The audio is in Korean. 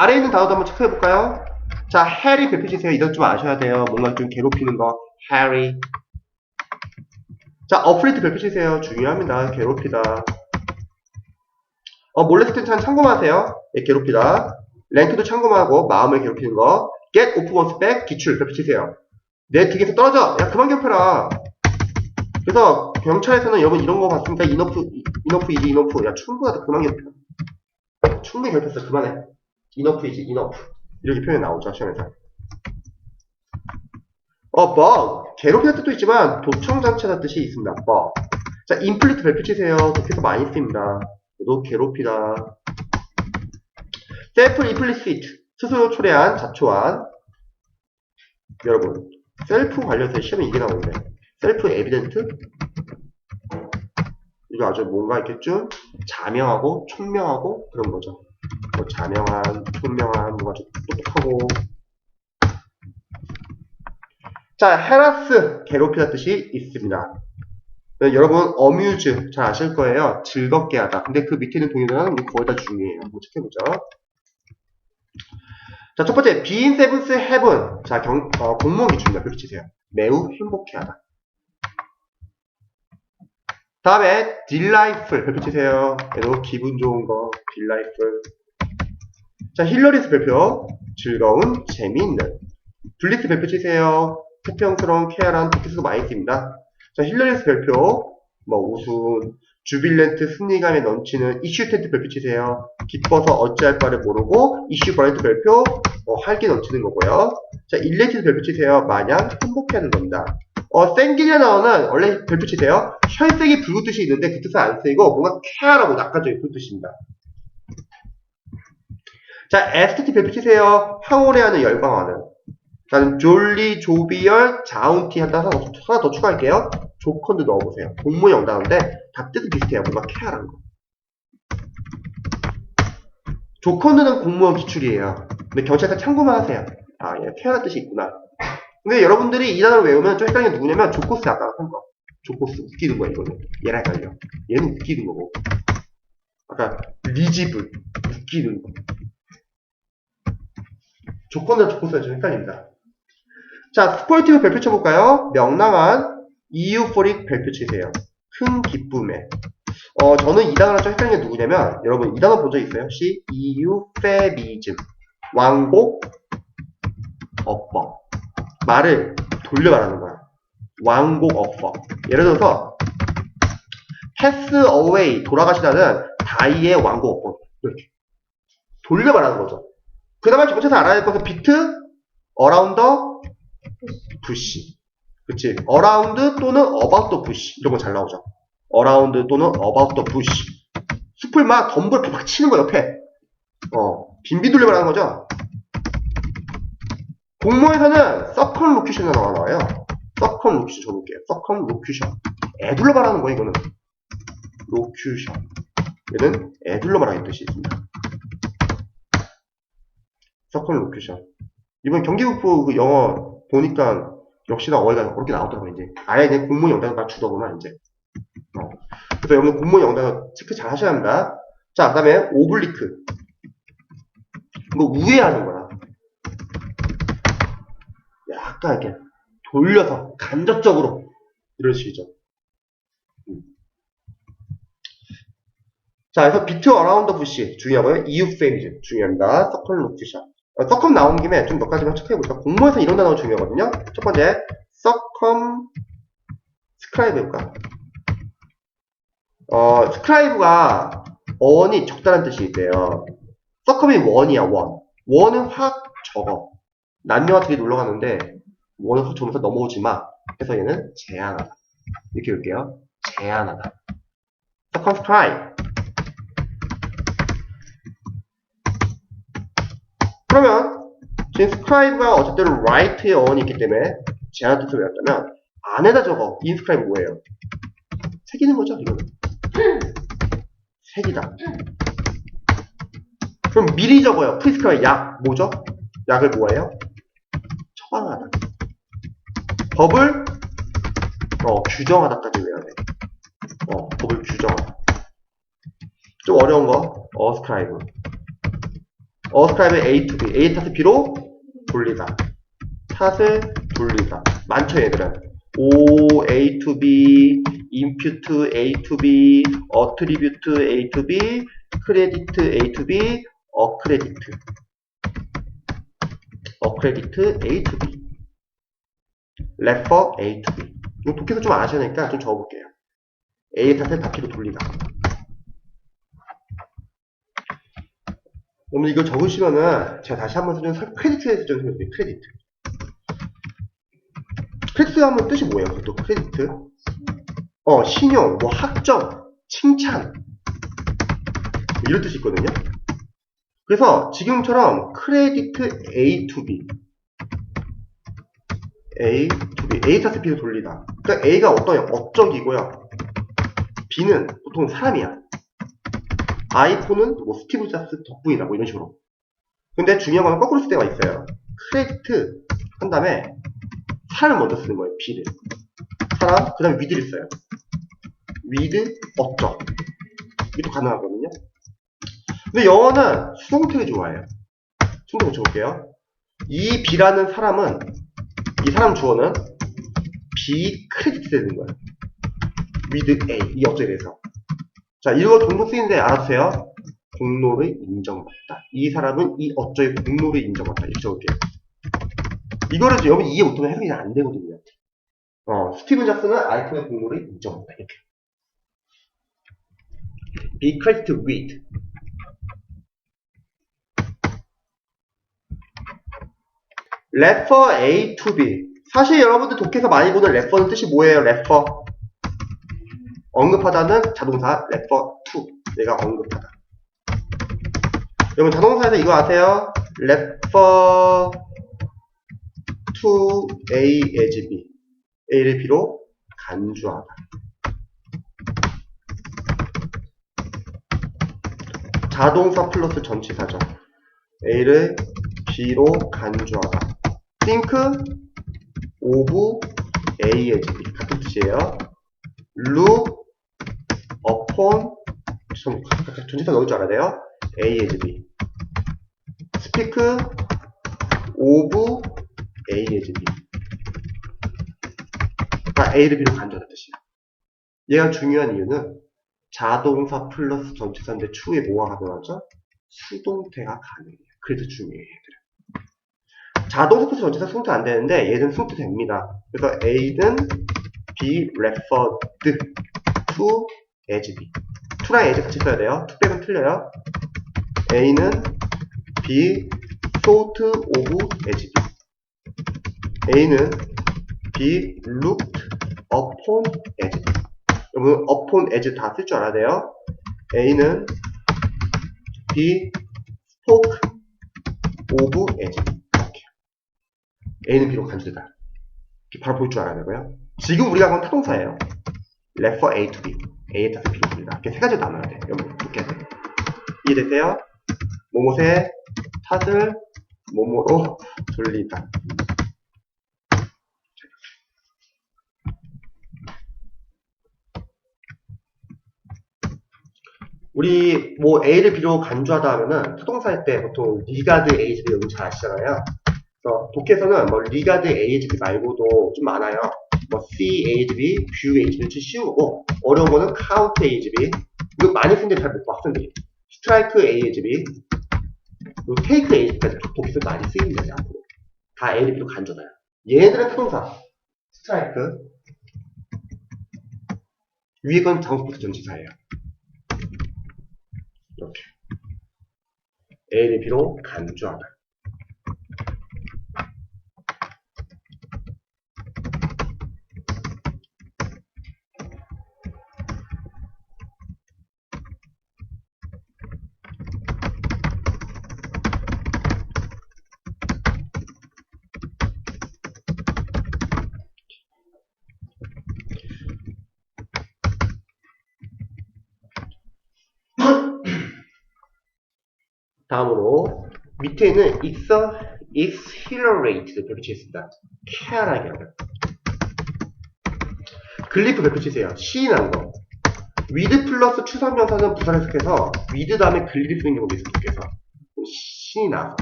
아래에 있는 단어도 한번 체크해 볼까요? 자, 해리 별표치세요. 이것 좀 아셔야 돼요. 뭔가 좀 괴롭히는 거. 해리. 자, 어플리트 별표치세요. 중요합니다. 괴롭히다. 어, 몰레스트는 참고하세요. 예, 괴롭히다. 랭크도 참고하고 마음을 괴롭히는 거. get off once back 기출 별표치세요. 내 등에서 떨어져. 야, 그만 괴롭혀라. 그래서 경찰에서는 여러분 이런 거 봤습니까? 인어프, 인어프 이지 인어프. 야, 충분하다. 그만 괴롭혀. 충분히 괴롭혔어. 그만해. 인어프이지 인어프. 이렇게 표현이 나오죠. 시험에서. 어, bug. 괴롭히는 뜻도 있지만 도청장치라는 뜻이 있습니다. bug. 자, 인플리트 별표 치세요. 독해서 많이 씁니다. 너 괴롭히다. 셀프 인플리시트. 스스로 초래한, 자초한. 여러분, 셀프 관련해서 시험에 이게 나오는데. 셀프 에비덴트? 이거 아주 뭔가 이렇게 좀 자명하고 총명하고 그런 거죠. 뭐 자명한, 총명한, 뭔가 좀 똑똑하고. 자, 헤라스, 괴롭히다 뜻이 있습니다. 네, 여러분, 어뮤즈 잘 아실 거예요. 즐겁게 하다. 근데 그 밑에 있는 동의어는 거의 다 중요해요. 한번 체크해보죠. 자, 첫 번째, being seventh heaven. 자, 경, 어, 공무원 기준입니다. 그렇게 치세요. 매우 행복해 하다. 다음에, delightful. 별표 치세요. 얘도 기분 좋은 거, delightful. 자, 힐러리스 별표. 즐거운, 재미있는. 블리스 별표 치세요. 태평스러운, 쾌활한, 특수도 많이 씁니다. 자, 힐러리스 별표. 뭐, 우승, 주빌렌트, 승리감에 넘치는 이슈 텐트 별표 치세요. 기뻐서 어찌할 바를 모르고, 이슈 버렌트 별표, 어, 활기 넘치는 거고요. 자, 일레이티드 별표 치세요. 마냥 행복해하는 겁니다. 어, 생기냐 나오는 원래 별표 치세요. 혈색이 붉은 뜻이 있는데 그 뜻은 안 쓰이고 뭔가 쾌활하고 낙관적인 그 뜻입니다. 자, 에스테티 별표 치세요. 황홀해하는 열광하는. 저는 졸리, 조비열, 자운티 한다 하나 더, 하나 더 추가할게요. 조컨도 넣어보세요. 공무원 영단어인데 다 뜻이 비슷해요. 뭔가 쾌활한 거. 조컨드는 공무원 기출이에요. 근데 경찰서 참고만 하세요. 아, 예, 쾌활한 뜻이 있구나. 근데 여러분들이 이 단어를 외우면 좀 헷갈리는 게 누구냐면 조코스 아까 한 거. 조코스 웃기는 거야 이거는. 얘랑 헷갈려. 얘는 웃기는 거고. 아까 리지블 웃기는 거. 조건과 조코스가 좀 헷갈립니다. 자, 스포티브 별표 쳐볼까요? 명랑한 이유포릭 별표 치세요. 큰 기쁨에. 어, 저는 이 단어랑 좀 헷갈리는 게 누구냐면, 여러분, 이 단어 본 적 있어요? 혹시? 이유페미즘. 왕복, 어법. 말을 돌려 말하는 거야. 왕복, 어법. 예를 들어서, pass away, 돌아가시다는 다이의 왕복, 어법. 이렇게. 돌려 말하는 거죠. 그 다음에 경찰서 알아야 될 것은 비트, 어라운더, 부시. 그치. 어라운드 또는 the bush. 이런 거 잘 나오죠. 어라운드 또는 the bush. 숲을 막 덤불 막 치는 거 옆에. 어, 빈비 돌려 말하는 거죠. 공모에서는 서컨 로큐션이라고 나와요. 서컨 로큐션 줘볼게요. 서컨 로큐션. 애둘러 말하는 거 이거는. 로큐션. 얘는 애둘러 말하는 뜻이 있습니다. 서컨 로큐션. 이번 경기국부 그 영어 보니까 역시나 어휘가 그렇게 나오더라고요, 이제. 아예 그냥 공무원 영단어 맞추더구나, 이제. 어. 그래서 여러분 공무원 영단어 체크 잘 하셔야 합니다. 자, 그 다음에 오블리크. 이거 우회하는 거야. 약간 이렇게 돌려서 간접적으로 이런 식이죠. 음. 자, 그래서 비트 어라운드 부시 중요하고요. 이유 페이즈 중요합니다. 서클 로큐션. 어, 서컴 나온 김에 좀 몇 가지만 체크해볼까? 공모에서 이런 단어가 중요하거든요. 첫 번째, 서컴 스크라이브 해볼까? 어, 스크라이브가 어원이 적다는 뜻이 있대요. 서컴이 원이야, 원. 원은 확 적어. 남녀가 되게 놀러 가는데, 원은 확 적으면서 넘어오지 마. 그래서 얘는 제한하다. 이렇게 볼게요. 제한하다. 서 스크라이브가 어쨌든 write의 어원이 있기 때문에 제한 뜻을 외웠다면 안에다 적어. inscribe 뭐예요? 새기는 거죠 이거는? 새기다. 그럼 미리 적어요. prescribe 약 뭐죠? 약을 뭐예요? 처방하다. 법을? 어, 규정하다까지 외워야 돼. 어, 법을 규정하다. 좀 어려운 거 ascribe ascribe A to B. A 탓을 B로 돌리다. 탓을 돌리다. 많죠, 얘들은. O A to B, impute A to B, attribute A to B, credit A to B, accredit. accredit A to B. refer A to B. 이거 독해서 좀 아셔야 되니까 좀 적어볼게요. A의 탓을 다 B로 돌리다. 그러면 이거 적으시면은 제가 다시 한번 좀 설- 크레디트에 대해서 좀 설명드릴게요. 크레디트. 크레디트 하면 뜻이 뭐예요? 그것도 크레디트? 어, 신용, 뭐 학점, 칭찬 뭐 이런 뜻이 있거든요. 그래서 지금처럼 크레디트 A to B A to B A 탓을 B로 돌리다. 그러니까 A가 어떤 업적이고요. B는 보통 사람이야. 아이폰은 뭐 스티브 잡스 덕분이다 뭐 이런 식으로. 근데 중요한 건 거꾸로 쓸 때가 있어요. 크레디트 한 다음에 사람을 먼저 쓰는 거예요 B를. 사람 그 다음에 위드를 써요. 위드 업적. 또 가능하거든요. 근데 영어는 수동태를 좋아해요. 수동태 고쳐볼게요. 이 B라는 사람은 이 사람 주어는 B 크레디트 되는 거예요. 위드 A 이 업적에 대해서 자, 이거 종종 쓰이는데 알아두세요. 공로를 인정받다. 이 사람은 이 어쩌의 공로를 인정받다. 이렇게 적을게요. 이거를 여러분 이해 못하면 해석이 잘안 되거든요. 어, 스티븐 잡스는 아이폰의 공로를 인정받다. 이렇게. be credited with. refer A to B. 사실 여러분들 독해서 많이 보는 refer는 뜻이 뭐예요? refer. 언급하다는 자동사 refer to 내가 언급하다. 여러분 자동사에서 이거 아세요? refer to A as B A를 B로 간주하다. 자동사 플러스 전치사죠. A를 B로 간주하다. think of A as B 같은 뜻이에요. look upon 좀 전치사 넣을 줄 알아야 돼요. A as B. speak of A as B. 다 A를 B로 간주하는 뜻이야. 얘가 중요한 이유는 자동사 플러스 전치사인데 추후에 뭐가 가능하죠? 수동태가 가능해요. 그래서 중요해요. 얘들은. 자동사 플러스 전치사 수동태 안 되는데 얘는 수동태 됩니다. 그래서 A는 be referred to as B. to랑 as 같이 써야 돼요. 빼면 틀려요. A는 be thought of as B. A는 be looked upon as B. 여러분 upon as 다 쓸 줄 알아야 돼요. A는 be spoke of as B. 이렇게. A는 B로 간주되다. 바로 볼 줄 알아야 되고요. 지금 우리가 한건 타동사예요. refer A to B. 따라서 B로 돌리다. 이렇게 세 가지로 나눠야 돼요. 여러분, 이렇게. 이해되세요? 뭐뭐의 탓을 뭐뭐로 돌리다. 우리 뭐 A를 B로 간주하다 하면은 타동사일 때 보통 리가드 A, B 여러분 잘 아시잖아요. 그래서 독해서는 뭐 리가드 A, B 말고도 좀 많아요. 뭐 C, A, B, View A, B는 좀 쉬우고 어려운 거는 Count A, B 이거 많이 쓰는데 잘못 봐, 학생들이. 스트라이크 A, B 그리고 테이크 A, B까지 독해서 많이 쓰입니다, 이제 앞으로. 다 A, B로 간주나요. 얘네들은 타동사. 스트라이크. 위에 건 장수부터 전치사예요. 이렇게. A를 B로 간주하다. 다음으로 밑에 있는 it's, exhilarated 별표치했습니다. 쾌활하게 하다. 글리프 별표치세요. 시인한 거. with 플러스 추상명사는 부사 해석해서 with 다음에 글리프 있는 거 있어, 두께서. 신이 나서.